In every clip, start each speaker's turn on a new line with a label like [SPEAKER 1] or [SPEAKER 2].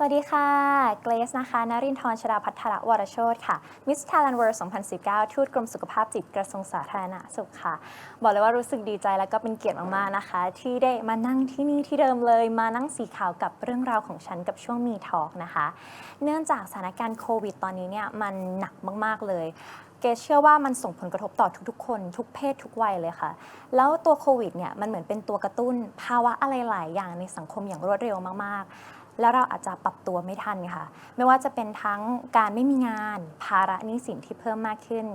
[SPEAKER 1] สวัสดีค่ะ เกรซนะคะ นรินทร์ชราพัฒระวรโชตค่ะ มิสท a ลันเวิร์2019 ทูตกรมสุขภาพจิตกระทรวงสาธารณสุขค่ะ บอกเลยว่ารู้สึกดีใจและก็เป็นเกียรติมากๆนะคะ ที่ได้มานั่งที่นี่ที่เดิมเลย มานั่งสีขาวกับเรื่องราวของฉันกับช่วงมีทอล์กนะคะ เนื่องจากสถานการณ์โควิดตอนนี้เนี่ยมันหนักมากๆเลยเกเชื่อว่ามันส่งผลกระทบต่อทุกๆ คน ทุกเพศทุกวัยเลยค่ะ แล้วตัวโควิดเนี่ยมันเหมือนเป็นตัวกระตุ้นภาวะอะไรหลายอย่างในสังคมอย่างรวดเร็วมากๆ แล้วเราอาจจะปรับตัวไม่ทันค่ะ ไม่ว่าจะเป็นทั้งการไม่มีงาน ภาระหนี้สินที่เพิ่มมากขึ้น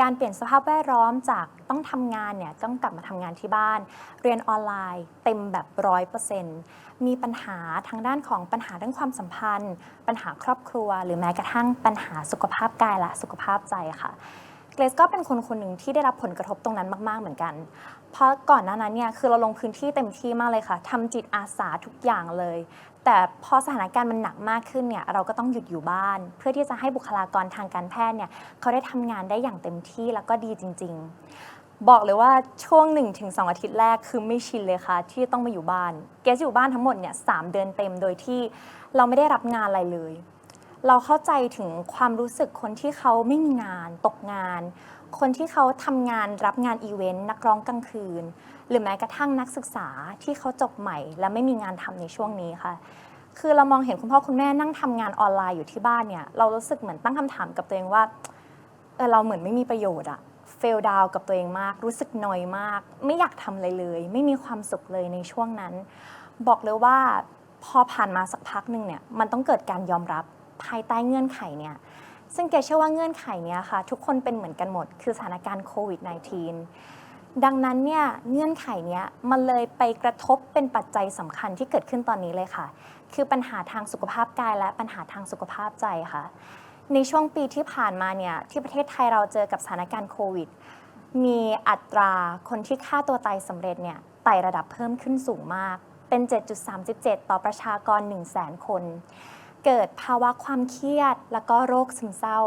[SPEAKER 1] การเปลี่ยนสภาพแวดล้อมจากต้องทำงานเนี่ยต้องกลับมาทำงานที่บ้าน เรียนออนไลน์ เต็มแบบร้อยเปอร์เซ็นต์มีปัญหาทางด้านของปัญหาเรื่องความสัมพันธ์ ปัญหาครอบครัว หรือแม้กระทั่งปัญหาสุขภาพกายและสุขภาพใจค่ะ เกรซก็เป็นคนคนหนึ่งที่ได้รับผลกระทบตรงนั้นมาก ๆ เหมือนกัน เพราะก่อนหน้านั้นเนี่ยคือเราลงพื้นที่เต็มที่มากเลยค่ะทำจิตอาสาทุกอย่างเลย แต่พอสถานการณ์มันหนักมากขึ้นเนี่ยเราก็ต้องหยุดอยู่บ้าน เพื่อที่จะให้บุคลากรทางการแพทย์เนี่ยเขาได้ทำงานได้อย่างเต็มที่แล้วก็ดีจริง ๆ บอกเลยว่าช่วง 1-2 อาทิตย์แรกคือไม่ชินเลยค่ะ ที่ต้องมาอยู่บ้าน เกสอยู่บ้านทั้งหมดเนี่ยสามเดือนเต็มโดยที่เราไม่ได้รับงานอะไรเลย เราเข้าใจถึงความรู้สึกคนที่เขาไม่มีงานตกงาน คนที่เขาทำงานรับงานอีเวนต์นักร้องกลางคืน หรือแม้กระทั่งนักศึกษาที่เขาจบใหม่ และไม่มีงานทำในช่วงนี้ค่ะ คือเรามองเห็นคุณพ่อคุณแม่นั่งทำงานออนไลน์อยู่ที่บ้านเนี่ยเรารู้สึกเหมือนตั้งคำถามกับตัวเองว่าเออเราเหมือนไม่มีประโยชน์อะเฟลดาวกับตัวเองมาก รู้สึกนอยมาก ไม่อยากทำอะไรเลย ไม่มีความสุขเลยในช่วงนั้น บอกเลยว่าพอผ่านมาสักพักหนึ่งเนี่ยมันต้องเกิดการยอมรับ ภายใต้เงื่อนไขเนี่ยซึ่งแกเชื่อว่าเงื่อนไขเนี้ยค่ะ ทุกคนเป็นเหมือนกันหมด คือสถานการณ์โควิด -19 ดังนั้นเนี่ยเงื่อนไขเนี้ยมันเลยไปกระทบเป็นปัจจัยสำคัญที่เกิดขึ้นตอนนี้เลยค่ะ คือปัญหาทางสุขภาพกายและปัญหาทางสุขภาพใจค่ะ ในช่วงปีที่ผ่านมาเนี่ยที่ประเทศไทยเราเจอกับสถานการณ์โควิด มีอัตราคนที่ฆ่าตัวตายสำเร็จเนี่ยไต่ระดับเพิ่มขึ้นสูงมาก เป็น 7.37 ต่อประชากร 1 0 0 0 0แสนคน เกิดภาวะความเครียด แล้วก็โรคซึมเศร้า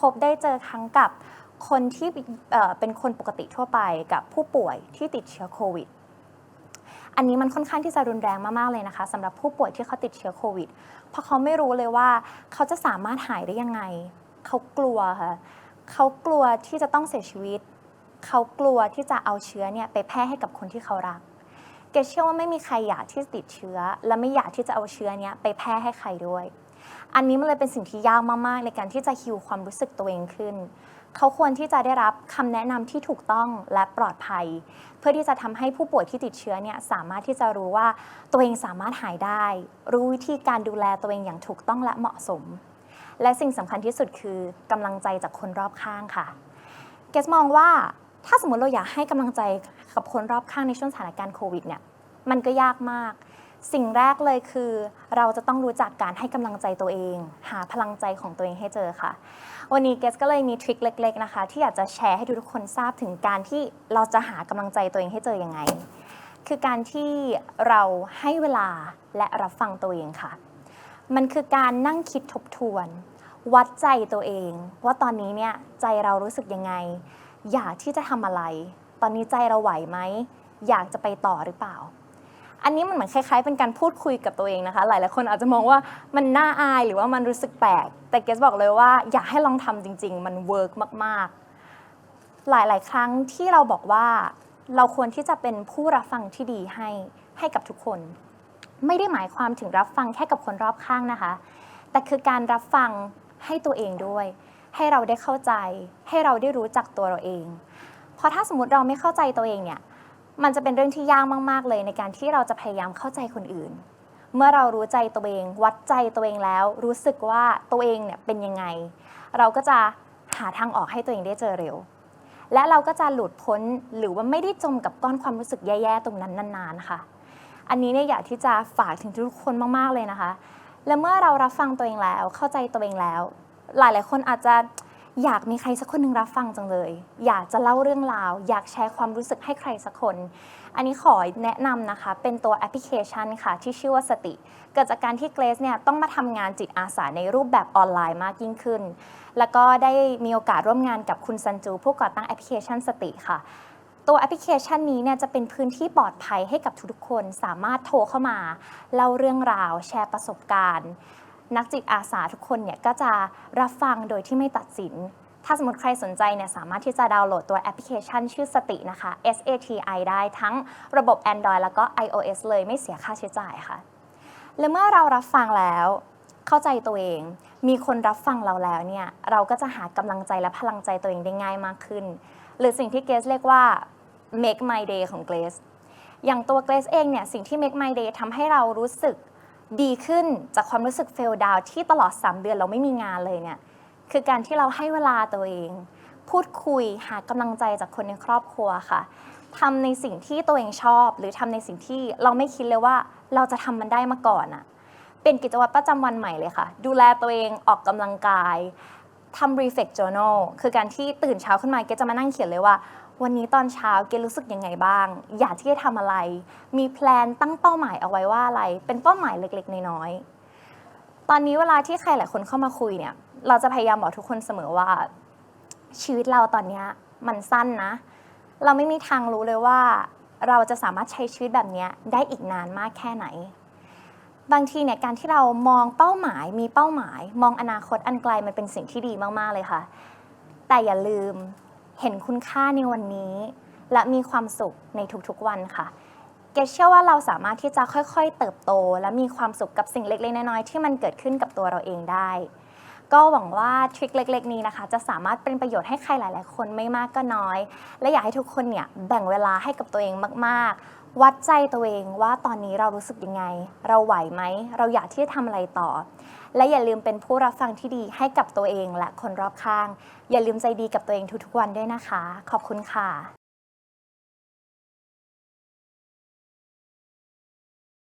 [SPEAKER 1] พบได้เจอทั้งกับคนที่เป็นคนปกติทั่วไปกับผู้ป่วยที่ติดเชื้อโควิด อันนี้มันค่อนข้างที่จะรุนแรงมากๆเลยนะคะสำหรับผู้ป่วยที่เขาติดเชื้อโควิด เพราะเขาไม่รู้เลยว่าเขาจะสามารถหายได้ยังไง เขากลัวค่ะเขากลัวที่จะต้องเสียชีวิต เขากลัวที่จะเอาเชื้อเนี่ยไปแพร่ให้กับคนที่เขารัก เกรซเชื่อว่าไม่มีใครอยากที่จะติดเชื้อ และไม่อยากที่จะเอาเชื้อเนี้ยไปแพร่ให้ใครด้วย อันนี้มันเลยเป็นสิ่งที่ยากมากๆ ในการที่จะฮิวความรู้สึกตัวเองขึ้น เขาควรที่จะได้รับคำแนะนำที่ถูกต้องและปลอดภัย เพื่อที่จะทำให้ผู้ป่วยที่ติดเชื้อเนี่ยสามารถที่จะรู้ว่าตัวเองสามารถหายได้ รู้วิธีการดูแลตัวเองอย่างถูกต้องและเหมาะสม และสิ่งสำคัญที่สุดคือกำลังใจจากคนรอบข้างค่ะ เกสมองว่า ถ้าสมมติเราอยากให้กำลังใจกับคนรอบข้างในช่วงสถานการณ์โควิดเนี่ยมันก็ยากมาก สิ่งแรกเลยคือ เราจะต้องรู้จักการให้กำลังใจตัวเอง หาพลังใจของตัวเองให้เจอค่ะ วันนี้เกสก็เลยมีทริคเล็ก ๆนะคะ ที่อยากจะแชร์ให้ทุกคนทราบถึงการที่เราจะหากำลังใจตัวเองให้เจอยังไง คือการที่เราให้เวลาและรับฟังตัวเองค่ะ มันคือการนั่งคิดทบทวน วัดใจตัวเอง ว่าตอนนี้เนี่ยใจเรารู้สึกยังไง อยากที่จะทำอะไร ตอนนี้ใจเราไหวไหม อยากจะไปต่อหรือเปล่า อันนี้มันเหมือนคล้ายๆ เป็นการพูดคุยกับตัวเองนะคะ หลายๆคนอาจจะมองว่ามันน่าอายหรือว่ามันรู้สึกแปลก แต่เกสบอกเลยว่าอยากให้ลองทำจริง ๆ มันเวิร์กมาก ๆ หลายๆ ครั้งที่เราบอกว่าเราควรที่จะเป็นผู้รับฟังที่ดีให้ให้กับทุกคน ไม่ได้หมายความถึงรับฟังแค่กับคนรอบข้างนะคะ แต่คือการรับฟังให้ตัวเองด้วย ให้เราได้เข้าใจ ให้เราได้รู้จักตัวเราเอง เพราะถ้าสมมติเราไม่เข้าใจตัวเองเนี่ย มันจะเป็นเรื่องที่ยากมาก ๆ เลยในการที่เราจะพยายามเข้าใจคนอื่น เมื่อเรารู้ใจตัวเอง วัดใจตัวเองแล้ว รู้สึกว่าตัวเองเนี่ยเป็นยังไง เราก็จะหาทางออกให้ตัวเองได้เจอเร็ว และเราก็จะหลุดพ้นหรือว่าไม่ได้จมกับก้อนความรู้สึกแย่ๆตรงนั้นนานๆค่ะ อันนี้เนี่ยอยากที่จะฝากถึงทุกคนมากๆเลยนะคะ และเมื่อเรารับฟังตัวเองแล้ว เข้าใจตัวเองแล้ว หลายๆ คนอาจจะอยากมีใครสักคนหนึ่งรับฟังจังเลย อยากจะเล่าเรื่องราว อยากแชร์ความรู้สึกให้ใครสักคน อันนี้ขอแนะนำนะคะ เป็นตัวแอปพลิเคชันค่ะ ที่ชื่อว่าสติ เกิดจากการที่เกรซเนี่ยต้องมาทำงานจิตอาสาในรูปแบบออนไลน์มากยิ่งขึ้น แล้วก็ได้มีโอกาสร่วมงานกับคุณซันจู ผู้ก่อตั้งแอปพลิเคชันสติค่ะ ตัวแอปพลิเคชันนี้เนี่ยจะเป็นพื้นที่ปลอดภัยให้กับทุกๆคน สามารถโทรเข้ามา เล่าเรื่องราว แชร์ประสบการณ์ นักจิตอาสาทุกคนเนี่ยก็จะรับฟังโดยที่ไม่ตัดสิน ถ้าสมมติใครสนใจเนี่ยสามารถที่จะดาวน์โหลดตัวแอปพลิเคชันชื่อสตินะคะ S A T I ได้ทั้งระบบ Android แล้วก็ iOS เลยไม่เสียค่าใช้จ่ายค่ะ และเมื่อเรารับฟังแล้ว เข้าใจตัวเอง มีคนรับฟังเราแล้วเนี่ยเราก็จะหากำลังใจและพลังใจตัวเองได้ง่ายมากขึ้น หรือสิ่งที่เกรซเรียกว่า make my day ของเกรซอย่างตัวเกรซเองเนี่ยสิ่งที่ make my day ทำให้เรารู้สึก ดีขึ้นจากความรู้สึกเฟลดาวที่ตลอด 3 เดือนเราไม่มีงานเลยเนี่ยคือการที่เราให้เวลาตัวเอง พูดคุยหากำลังใจจากคนในครอบครัวค่ะทำในสิ่งที่ตัวเองชอบ หรือทำในสิ่งที่เราไม่คิดเลยว่าเราจะทำมันได้มาก่อนอะเป็นกิจวัตรประจำวันใหม่เลยค่ะ ดูแลตัวเองออกกำลังกาย ทำ reflect journal คือการที่ตื่นเช้าขึ้นมาเกจะมานั่งเขียนเลยว่า วันนี้ตอนเช้าเกรู้สึกยังไงบ้าง อยากที่จะทำอะไร มีแพลนตั้งเป้าหมายเอาไว้ว่าอะไร เป็นเป้าหมายเล็กๆ น้อยๆ ตอนนี้เวลาที่ใครหลายคนเข้ามาคุยเนี่ย เราจะพยายามบอกทุกคนเสมอว่า ชีวิตเราตอนนี้มันสั้นนะ เราไม่มีทางรู้เลยว่า เราจะสามารถใช้ชีวิตแบบนี้ได้อีกนานมากแค่ไหน บางทีเนี่ยการที่เรามองเป้าหมายมีเป้าหมาย มองอนาคตอันไกลมันเป็นสิ่งที่ดีมากๆเลยค่ะ แต่อย่าลืมเห็นคุณค่าในวันนี้ และมีความสุขในทุกๆวันค่ะเกเชื่อว่าเราสามารถที่จะค่อยๆ เติบโต และมีความสุขกับสิ่งเล็กๆน้อยๆที่มันเกิดขึ้นกับตัวเราเองได้ ก็หวังว่าทริคเล็ก ๆ นี้นะคะ จะสามารถเป็นประโยชน์ให้ใครหลาย ๆ คนไม่มากก็น้อย และอยากให้ทุกคนเนี่ยแบ่งเวลาให้กับตัวเองมากๆ วัดใจตัวเองว่าตอนนี้เรารู้สึกยังไง เราไหวไหม เราอยากที่จะทำอะไรต่อ และอย่าลืมเป็นผู้รับฟังที่ดีให้กับตัวเองและคนรอบข้าง อย่าลืมใจดีกับตัวเองทุกๆวันด้วยนะคะ ขอบคุณค่ะ